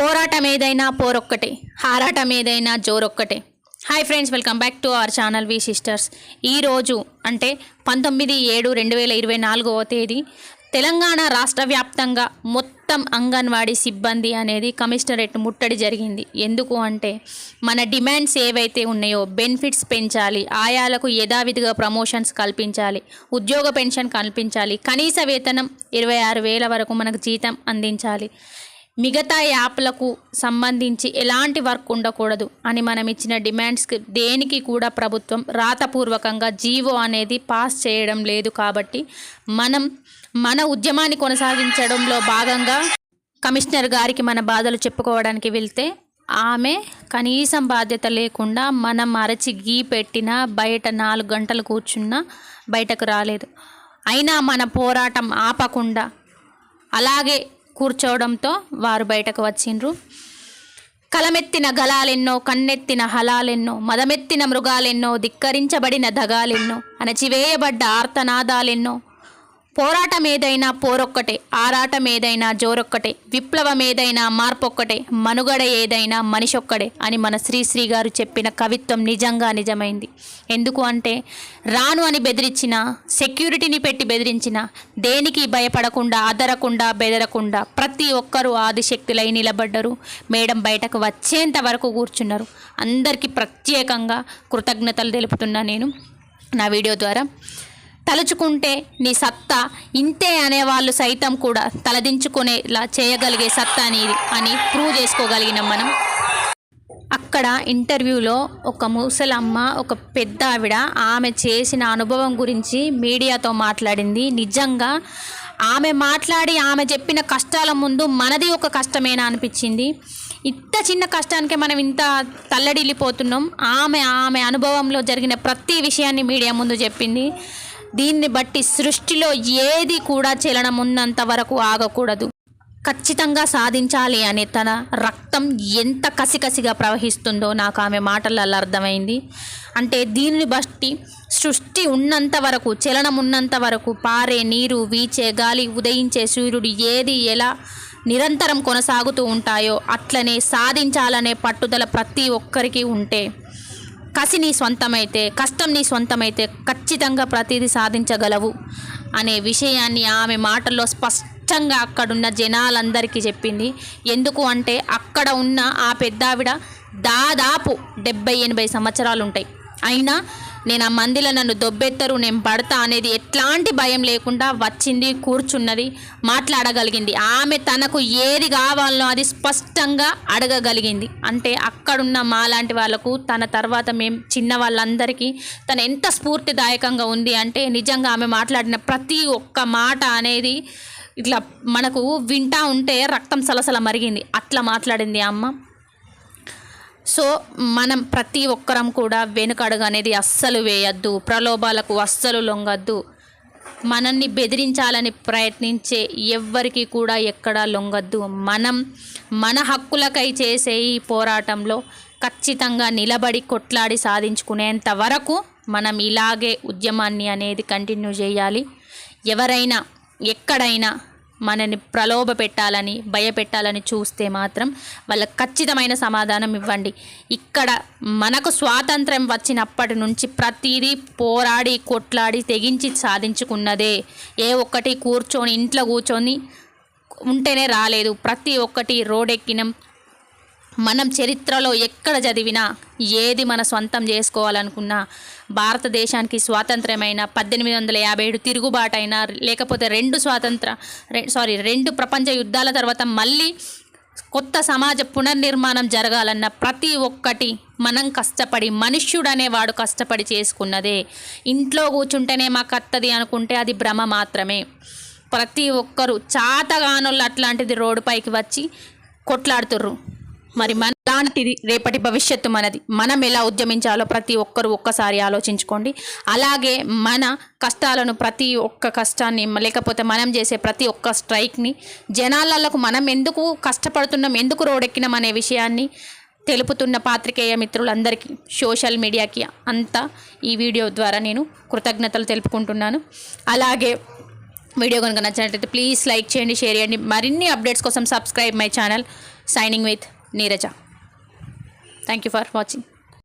పోరాటం ఏదైనా పోరొక్కటే హారాటం ఏదైనా జోరొక్కటే. Hi friends welcome back to our channel V sisters. ఈరోజు అంటే పంతొమ్మిది ఏడు రెండు వేల ఇరవై నాలుగవ తేదీ తెలంగాణ రాష్ట్ర వ్యాప్తంగా మొత్తం అంగన్వాడీ సిబ్బంది అనేది కమిషనరేట్ ముట్టడి జరిగింది. ఎందుకు అంటే మన డిమాండ్స్ ఏవైతే ఉన్నాయో బెనిఫిట్స్ పెంచాలి ఆయాలకు యథావిధిగా ప్రమోషన్స్ కల్పించాలి ఉద్యోగ పెన్షన్ కల్పించాలి కనీస వేతనం ఇరవై ఆరు వేల వరకు మనకు జీతం అందించాలి. మిగతా యాప్లకు సంబంధించి ఎలాంటి వర్క్ ఉండకూడదు అని మనం ఇచ్చిన డిమాండ్స్కి దేనికి కూడా ప్రభుత్వం రాతపూర్వకంగా జీవో అనేది పాస్ చేయడం లేదు కాబట్టి మనం మన ఉద్యమాన్ని కొనసాగించడంలో భాగంగా కమిషనర్ గారికి మన బాధలు చెప్పుకోవడానికి వెళ్తే ఆమె కనీసం బాధ్యత లేకుండా మనం అరచి గీ పెట్టినా బయట నాలుగు గంటలు కూర్చున్నా బయటకు రాలేదు. అయినా మన పోరాటం ఆపకుండా అలాగే కూర్చోవడంతో వారు బయటకు వచ్చిండ్రు. కలమెత్తిన గలాలెన్నో కన్నెత్తిన హలాలెన్నో మదమెత్తిన మృగాలెన్నో ధిక్కరించబడిన దగాలెన్నో అణచివేయబడ్డ ఆర్తనాదాలెన్నో పోరాటం ఏదైనా పోరొక్కటే ఆరాటం ఏదైనా జోరొక్కటే విప్లవం ఏదైనా మార్పొక్కటే మనుగడ ఏదైనా మనిషొక్కడే అని మన శ్రీశ్రీ గారు చెప్పిన కవిత్వం నిజంగా నిజమైంది. ఎందుకు అంటే రాను అని బెదిరించిన సెక్యూరిటీని పెట్టి బెదిరించిన దేనికి భయపడకుండా అదరకుండా బెదరకుండా ప్రతి ఒక్కరూ ఆదిశక్తులై నిలబడ్డరు మేడం బయటకు వచ్చేంత వరకు కూర్చున్నారు. అందరికీ ప్రత్యేకంగా కృతజ్ఞతలు తెలుపుతున్నా నేను నా వీడియో ద్వారా. తలుచుకుంటే నీ సత్తా ఇంతే అనేవాళ్ళు సైతం కూడా తలదించుకునేలా చేయగలిగే సత్తా అనేది అని ప్రూవ్ చేసుకోగలిగినాం మనం. అక్కడ ఇంటర్వ్యూలో ఒక ముసలమ్మ ఒక పెద్ద ఆవిడ ఆమె చేసిన అనుభవం గురించి మీడియాతో మాట్లాడింది. నిజంగా ఆమె మాట్లాడి ఆమె చెప్పిన కష్టాల ముందు మనది ఒక కష్టమేనా అనిపించింది. ఇంత చిన్న కష్టానికే మనం ఇంత తల్లడిల్లిపోతున్నాం. ఆమె ఆమె అనుభవంలో జరిగిన ప్రతి విషయాన్ని మీడియా ముందు చెప్పింది. దీన్ని బట్టి సృష్టిలో ఏది కూడా చలనం ఉన్నంత వరకు ఆగకూడదు. ఖచ్చితంగా సాధించాలి అనే తన రక్తం ఎంత కసికసిగా ప్రవహిస్తుందో నాకు ఆమె మాటలలో అర్థమైంది. అంటే దీనిని బట్టి సృష్టి ఉన్నంత వరకు చలనం ఉన్నంత వరకు పారే నీరు వీచే గాలి ఉదయించే సూర్యుడు ఏది ఎలా నిరంతరం కొనసాగుతూ ఉంటాయో అట్లనే సాధించాలనే పట్టుదల ప్రతి ఒక్కరికి ఉంటే కసి నీ సొంతమైతే కష్టం నీ సొంతమైతే ఖచ్చితంగా ప్రతిదీ సాధించగలవు అనే విషయాన్ని ఆమె మాటల్లో స్పష్టంగా అక్కడున్న జనాలందరికీ చెప్పింది. ఎందుకు అంటే అక్కడ ఉన్న ఆ పెద్దావిడ దాదాపు డెబ్బై ఎనభై సంవత్సరాలు ఉంటాయి అయినా నేను ఆ మందిలో నన్ను దొబ్బెత్తరు నేను పడతా అనేది ఎట్లాంటి భయం లేకుండా వచ్చింది కూర్చున్నది మాట్లాడగలిగింది. ఆమె తనకు ఏది కావాలనో అది స్పష్టంగా అడగగలిగింది. అంటే అక్కడున్న మాలాంటి వాళ్ళకు తన తర్వాత మేము చిన్న వాళ్ళందరికీ తను ఎంత స్ఫూర్తిదాయకంగా ఉంది అంటే నిజంగా ఆమె మాట్లాడిన ప్రతి ఒక్క మాట అనేది ఇట్లా మనకు వింటా ఉంటే రక్తం సలసల మరిగింది. అట్లా మాట్లాడింది అమ్మ. సో మనం ప్రతి ఒక్కరం కూడా వెనుకడుగు అనేది అస్సలు వేయద్దు ప్రలోభాలకు అస్సలు లొంగద్దు. మనల్ని బెదిరించాలని ప్రయత్నించే ఎవ్వరికి కూడా ఎక్కడా లొంగద్దు. మనం మన హక్కులకై చేసే ఈ పోరాటంలో ఖచ్చితంగా నిలబడి కొట్లాడి సాధించుకునేంత వరకు మనం ఇలాగే ఉద్యమాన్ని అనేది కంటిన్యూ చేయాలి. ఎవరైనా ఎక్కడైనా మనని ప్రలోభ పెట్టాలని భయపెట్టాలని చూస్తే మాత్రం వాళ్ళకి ఖచ్చితమైన సమాధానం ఇవ్వండి. ఇక్కడ మనకు స్వాతంత్రం వచ్చినప్పటి నుంచి ప్రతిదీ పోరాడి కొట్లాడి తెగించి సాధించుకున్నదే. ఏ ఒక్కటి కూర్చొని ఇంట్లో కూర్చొని ఉంటేనే రాలేదు. ప్రతి ఒక్కటి రోడెక్కినం. మనం చరిత్రలో ఎక్కడ చదివినా ఏది మన సొంతం చేసుకోవాలనుకున్నా భారతదేశానికి స్వాతంత్రమైన పద్దెనిమిది వందల యాభై ఏడు తిరుగుబాటైనా లేకపోతే రెండు స్వాతంత్ర సారీ రెండు ప్రపంచ యుద్ధాల తర్వాత మళ్ళీ కొత్త సమాజ పునర్నిర్మాణం జరగాలన్న ప్రతి ఒక్కటి మనం కష్టపడి మనుష్యుడనేవాడు కష్టపడి చేసుకున్నదే. ఇంట్లో కూర్చుంటేనే మాకు అత్తది అనుకుంటే అది భ్రమ మాత్రమే. ప్రతి ఒక్కరు చాతగానులు అట్లాంటిది రోడ్డుపైకి వచ్చి కొట్లాడుతుర్రు. మరి మన లాంటిది రేపటి భవిష్యత్తు మనది. మనం ఎలా ఉద్యమించాలో ప్రతి ఒక్కరు ఒక్కసారి ఆలోచించుకోండి. అలాగే మన కష్టాలను ప్రతి ఒక్క కష్టాన్ని లేకపోతే మనం చేసే ప్రతి ఒక్క స్ట్రైక్ని జనాలకు మనం ఎందుకు కష్టపడుతున్నాం ఎందుకు రోడెక్కినాం అనే విషయాన్ని తెలుపుతున్న పాత్రికేయ మిత్రులందరికీ సోషల్ మీడియాకి అంతా ఈ వీడియో ద్వారా నేను కృతజ్ఞతలు తెలుపుకుంటున్నాను. అలాగే వీడియో కనుక నచ్చినట్లయితే ప్లీజ్ లైక్ చేయండి షేర్ చేయండి. మరిన్ని అప్డేట్స్ కోసం subscribe my channel. Signing with Neeraja. Thank you for watching